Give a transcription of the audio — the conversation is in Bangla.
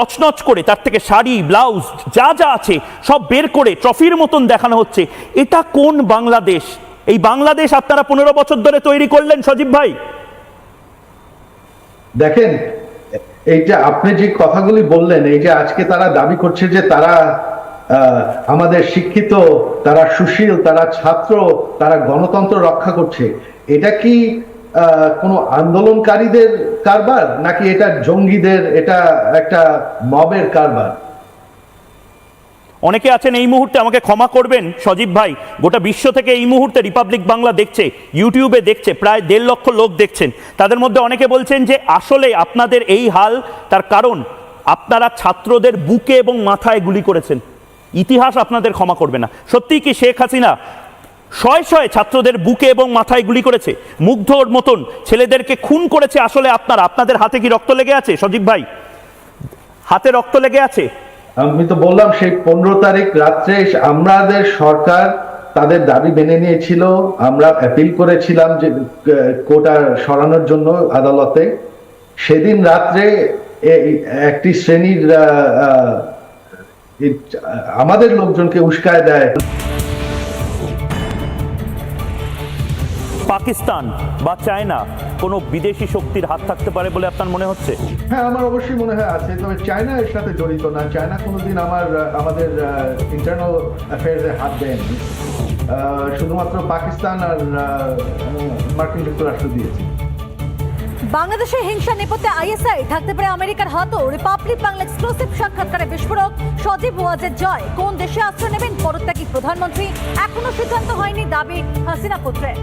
নচনচ করে, তার থেকে শাড়ি, ব্লাউজ, যা যা আছে সব বের করে ট্রফির মতন দেখানো হচ্ছে। এটা কোন বাংলাদেশ? এই বাংলাদেশ আপনারা পনেরো বছর ধরে তৈরি করলেন, সজীব ভাই? দেখেন, এই যে আপনি যে কথাগুলি বললেন, এই যে আজকে তারা দাবি করছে যে তারা আমাদের শিক্ষিত, তারা সুশীল, তারা ছাত্র, তারা গণতন্ত্র রক্ষা করছে, এটা কি কোনো আন্দোলনকারীদের কারবার, নাকি এটা জঙ্গিদের, এটা একটা মবের কারবার? অনেকে আছেন এই মুহূর্তে আমাকে ক্ষমা করবেন, সজীব ভাই। গোটা বিশ্ব থেকে এই মুহূর্তে রিপাবলিক বাংলা দেখছে ইউটিউবে দেখছে, প্রায় দেড় লক্ষ লোক দেখছেন। তাদের মধ্যে অনেকে বলছেন যে, আসলে আপনাদের এই হাল, তার কারণ আপনারা ছাত্রদের বুকে এবং মাথায় গুলি করেছেন। ইতিহাস আপনাদের ক্ষমা করবে না। সত্যিই কি শেখ হাসিনা শয়ে শয়ে ছাত্রদের বুকে এবং মাথায় গুলি করেছে। মুগ্ধর মতন ছেলেদেরকে খুন করেছে আসলে আপনার। আপনাদের হাতে কি রক্ত লেগে আছে, সজীব ভাই? হাতে রক্ত লেগে আছে? আমি তো বললাম, সেই পনেরো তারিখ রাত্রে আমাদের সরকার তাদের দাবি মেনে নিয়েছিল। আমরা অ্যাপিল করেছিলাম যে কোটা সরানোর জন্য আদালতে। সেদিন রাত্রে একটি শ্রেণির আমাদের লোকজনকে উস্কায় দেয়। পাকিস্তান বা চায়না কোনো বিদেশি শক্তির হাত থাকতে পারে বলে আপনার মনে হচ্ছে? হ্যাঁ আমার অবশ্যই মনে হয় আছে তবে চায়না এর সাথে জড়িত না। চায়না কোনোদিন আমার আমাদের ইন্টারনাল অ্যাফেয়ার্সে হাত দেয়নি। শুধুমাত্র পাকিস্তান আর মার্কিন যুক্তরাষ্ট্র দিয়েছে। বাংলাদেশের হিংসা নেপথ্যে আইএসআই থাকতে পারে আমেরিকার হাতও। রিপাবলিক বাংলা এক্সক্লুসিভ সাক্ষাৎকারে বিস্ফোরক সজীব ওয়াজের জয়। কোন দেশে আশ্রয় নেবেন? পদত্যাগী প্রধানমন্ত্রী এখনও সিদ্ধান্ত হয়নি দাবি হাসিনা পুত্রের।